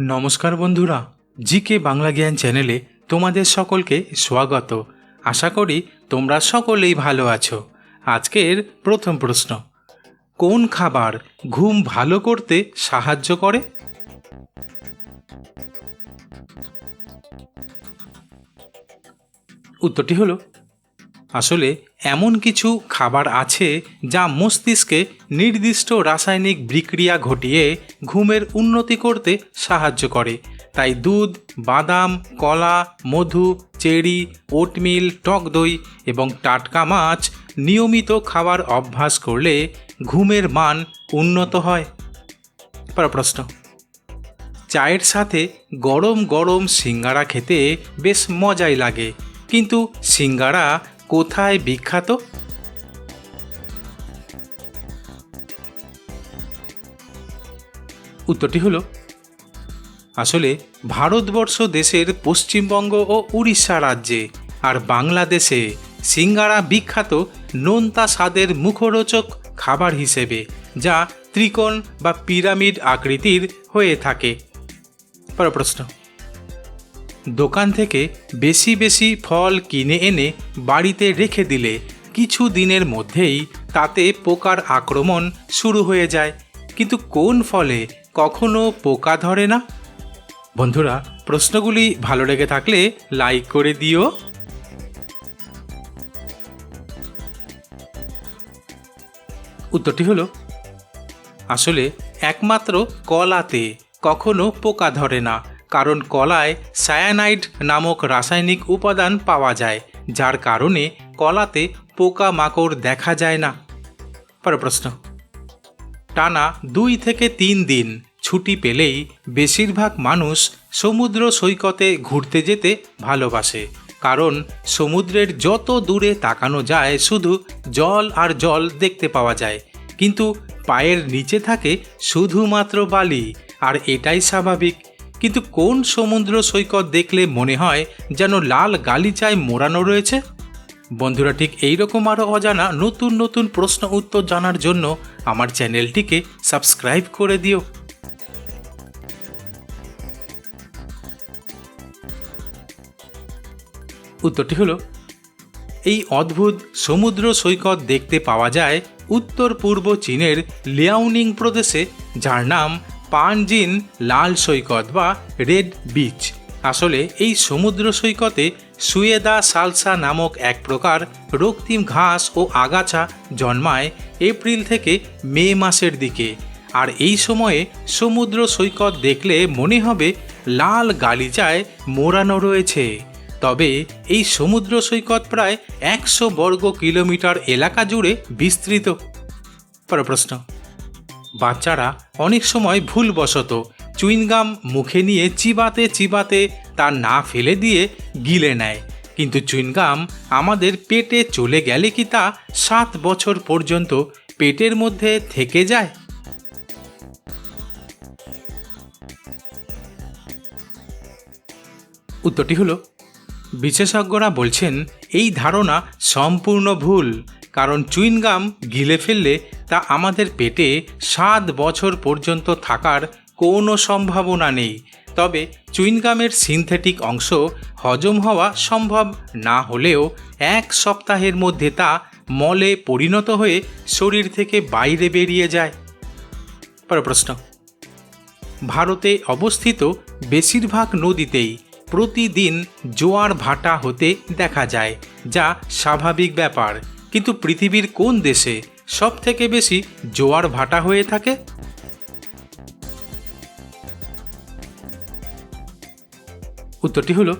নমস্কার বন্ধুরা, জিকে বাংলা জ্ঞান চ্যানেলে তোমাদের সকলকে স্বাগত। আশা করি তোমরা সকলেই ভালো আছো। আজকের প্রথম প্রশ্ন, কোন খাবার ঘুম ভালো করতে সাহায্য করে? উত্তরটি হলো আসলে এমন কিছু খাবার আছে যা মস্তিষ্কে নির্দিষ্ট রাসায়নিক বিক্রিয়া ঘটিয়ে ঘুমের উন্নতি করতে সাহায্য করে। তাই দুধ, বাদাম, কলা, মধু, চেরি, ওটমিল, টক দই এবং টাটকা মাছ নিয়মিত খাওয়ার অভ্যাস করলে ঘুমের মান উন্নত হয়। পর প্রশ্ন। চায়ের সাথে গরম গরম সিঙ্গারা খেতে বেশ মজাই লাগে। কিন্তু সিঙ্গারা কোথায় বিখ্যাত? উত্তরটি হলো, আসলে ভারতবর্ষ দেশের পশ্চিমবঙ্গ ও উড়িষ্যা রাজ্যে আর বাংলাদেশে সিঙ্গারা বিখ্যাত নোনতা স্বাদের মুখরোচক খাবার হিসেবে, যা ত্রিকোণ বা পিরামিড আকৃতির হয়ে থাকে। পর প্রশ্ন। দোকান থেকে বেশি বেশি ফল কিনে এনে বাড়িতে রেখে দিলে কিছু দিনের মধ্যেই তাতে পোকার আক্রমণ শুরু হয়ে যায়। কিন্তু কোন ফলে কখনো পোকা ধরে না? বন্ধুরা, প্রশ্নগুলি ভালো লেগে থাকলে লাইক করে দিও। উত্তরটি হলো, আসলে একমাত্র কলাতে কখনো পোকা ধরে না। কারণ কলায় সায়ানাইড নামক রাসায়নিক উপাদান পাওয়া যায়, যার কারণে কলাতে পোকা মাকড় দেখা যায় না। পর প্রশ্ন। টানা দুই থেকে তিন দিন ছুটি পেলেই বেশিরভাগ মানুষ সমুদ্র সৈকতে ঘুরতে যেতে ভালোবাসে, কারণ সমুদ্রের যত দূরে তাকানো যায় শুধু জল আর জল দেখতে পাওয়া যায়, কিন্তু পায়ের নিচে থাকে শুধুমাত্র বালি, আর এটাই স্বাভাবিক কিন্তু কোন সমুদ্র সৈকত দেখলে মনে হয় যেন লাল গালিচায় মোড়ানো রয়েছে? বন্ধুরা, ঠিক এইরকম আরও অজানা নতুন নতুন প্রশ্ন উত্তর জানার জন্য আমার চ্যানেলটিকে সাবস্ক্রাইব করে দিও। উত্তরটি হলো, এই অদ্ভুত সমুদ্র সৈকত দেখতে পাওয়া যায় উত্তর পূর্ব চীনের লিয়াওনিং প্রদেশে, যার নাম পানজিন লাল সৈকত বা রেড বিচ। আসলে এই সমুদ্র সৈকতে সুয়েদা সালসা নামক এক প্রকার রক্তিম ঘাস ও আগাছা জন্মায় এপ্রিল থেকে মে মাসের দিকে। আর এই সময়ে সমুদ্র সৈকত দেখলে মনে হবে লাল গালিচায় মোড়ানো রয়েছে। তবে এই সমুদ্র সৈকত প্রায় একশো বর্গ কিলোমিটার এলাকা জুড়ে বিস্তৃত। পর প্রশ্ন। বাচ্চারা অনেক সময় ভুলবশত চুইনগাম মুখে নিয়ে চিবাতে চিবাতে তা না ফেলে দিয়ে গিলে নেয়। কিন্তু চুইনগাম আমাদের পেটে চলে গেলে কি তা সাত বছর পর্যন্ত পেটের মধ্যে থেকে যায়? উত্তরটি হলো, বিশেষজ্ঞরা বলছেন, এই ধারণা সম্পূর্ণ ভুল। কারণ চুইনগাম গিলে ফেললে তা আমাদের পেটে সাত বছর পর্যন্ত থাকার কোনো সম্ভাবনা নেই। তবে চুইনগামের সিনথেটিক অংশ হজম হওয়া সম্ভব না হলেও এক সপ্তাহের মধ্যে তা মলে পরিণত হয়ে শরীর থেকে বাইরে বেরিয়ে যায়। পর প্রশ্ন। ভারতে অবস্থিত বেশিরভাগ নদীতেই প্রতিদিন জোয়ার ভাটা হতে দেখা যায়, যা স্বাভাবিক ব্যাপার। কিন্তু পৃথিবীর কোন দেশে সব থেকে বেশি জোয়ার ভাটা হয়ে থাকে? উত্তরটি হলো,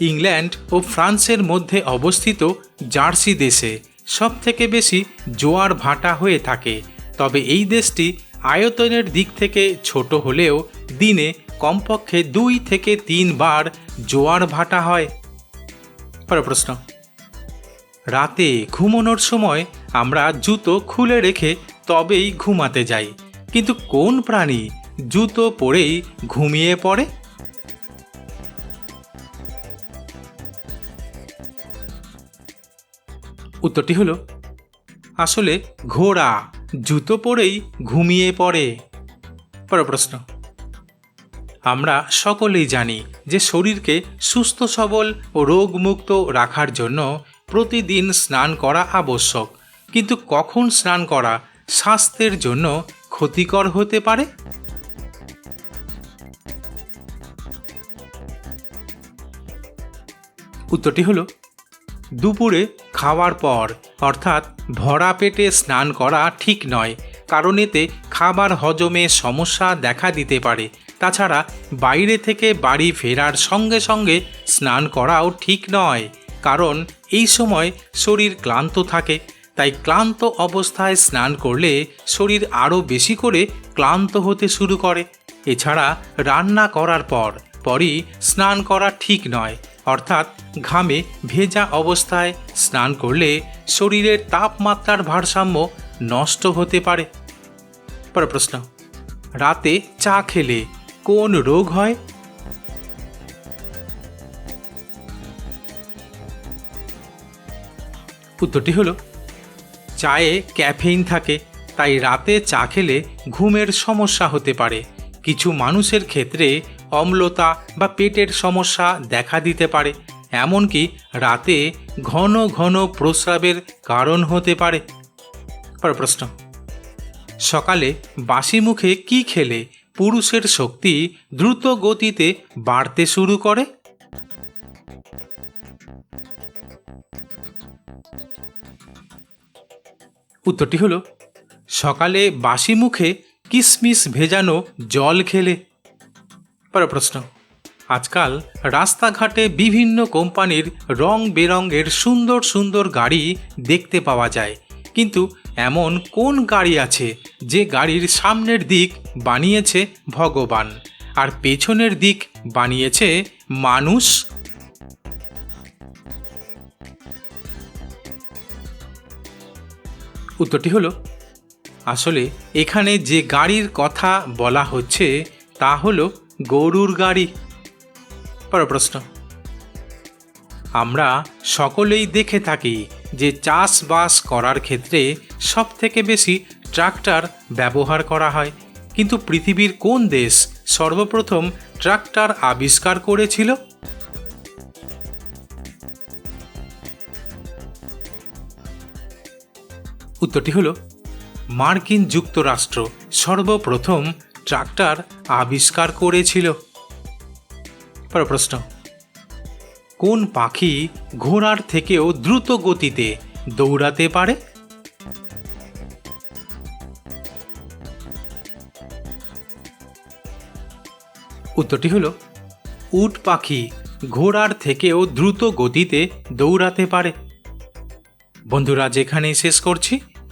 ইংল্যান্ড ও ফ্রান্সের মধ্যে অবস্থিত জার্সি দেশে সব থেকে বেশি জোয়ার ভাটা হয়ে থাকে। তবে এই দেশটি আয়তনের দিক থেকে ছোট হলেও দিনে কমপক্ষে দুই থেকে তিনবার জোয়ার ভাটা হয়। পর প্রশ্ন। রাতে ঘুমানোর সময় আমরা জুতো খুলে রেখে তবেই ঘুমাতে যাই। কিন্তু কোন প্রাণী জুতো পরেই ঘুমিয়ে পড়ে? উত্তরটি হলো, আসলে ঘোড়া জুতো পরেই ঘুমিয়ে পড়ে। পর প্রশ্ন, আমরা সকলেই জানি যে শরীরকে সুস্থ সবল ও রোগমুক্ত রাখার জন্য প্রতিদিন স্নান করা আবশ্যক। কিন্তু কখন স্নান করা স্বাস্থ্যের জন্য ক্ষতিকর হতে পারে? উত্তরটি হলো, দুপুরে খাওয়ার পর, অর্থাৎ ভরা পেটে স্নান করা ঠিক নয়, কারণ এতে খাবার হজমে সমস্যা দেখা দিতে পারে। তাছাড়া বাইরে থেকে বাড়ি ফেরার সঙ্গে সঙ্গে স্নান করাও ঠিক নয়। কারণ এই সময় শরীর ক্লান্ত থাকে, তাই ক্লান্ত অবস্থায় স্নান করলে শরীর আরও বেশি করে ক্লান্ত হতে শুরু করে। এছাড়া রান্না করার পর, পরই স্নান করা ঠিক নয়, অর্থাৎ ঘামে ভেজা অবস্থায় স্নান করলে শরীরের তাপমাত্রার ভারসাম্য নষ্ট হতে পারে। পরের প্রশ্ন, রাতে চা খেলে কোন রোগ হয়? উত্তরটি হলো, চায়ে ক্যাফেইন থাকে, তাই রাতে চা খেলে ঘুমের সমস্যা হতে পারে। কিছু মানুষের ক্ষেত্রে অম্লতা বা পেটের সমস্যা দেখা দিতে পারে, এমনকি রাতে ঘন ঘন প্রস্রাবের কারণ হতে পারে। প্রশ্ন, সকালে বাসি মুখে কি খেলে পুরুষের শক্তি দ্রুত গতিতে বাড়তে শুরু করে? উত্তরটি হলো, সকালে বাসি মুখে কিশমিশ ভেজানো জল খেলে। পরের প্রশ্ন, আজকাল রাস্তাঘাটে বিভিন্ন কোম্পানির রং বেরঙের সুন্দর সুন্দর গাড়ি দেখতে পাওয়া যায়। কিন্তু এমন কোন গাড়ি আছে যে গাড়ির সামনের দিক বানিয়েছে ভগবান, আর পেছনের দিক বানিয়েছে মানুষ? উত্তরটি হলো, আসলে এখানে যে গাড়ির কথা বলা হচ্ছে তা হলো গরুর গাড়ি। পরের প্রশ্ন। আমরা সকলেই দেখে থাকি যে চাষবাস করার ক্ষেত্রে সব থেকে বেশি ট্রাক্টর ব্যবহার করা হয়। কিন্তু পৃথিবীর কোন দেশ সর্বপ্রথম ট্রাক্টর আবিষ্কার করেছিল? উত্তরটি হলো, মার্কিন যুক্তরাষ্ট্র সর্বপ্রথম ট্রাক্টর আবিষ্কার করেছিল। পরের প্রশ্ন, কোন পাখি ঘোড়ার থেকেও দ্রুত গতিতে দৌড়াতে পারে? উত্তরটি হল, উট পাখি ঘোড়ার থেকেও দ্রুত গতিতে দৌড়াতে পারে। বন্ধুরা, যেখানেই শেষ করছি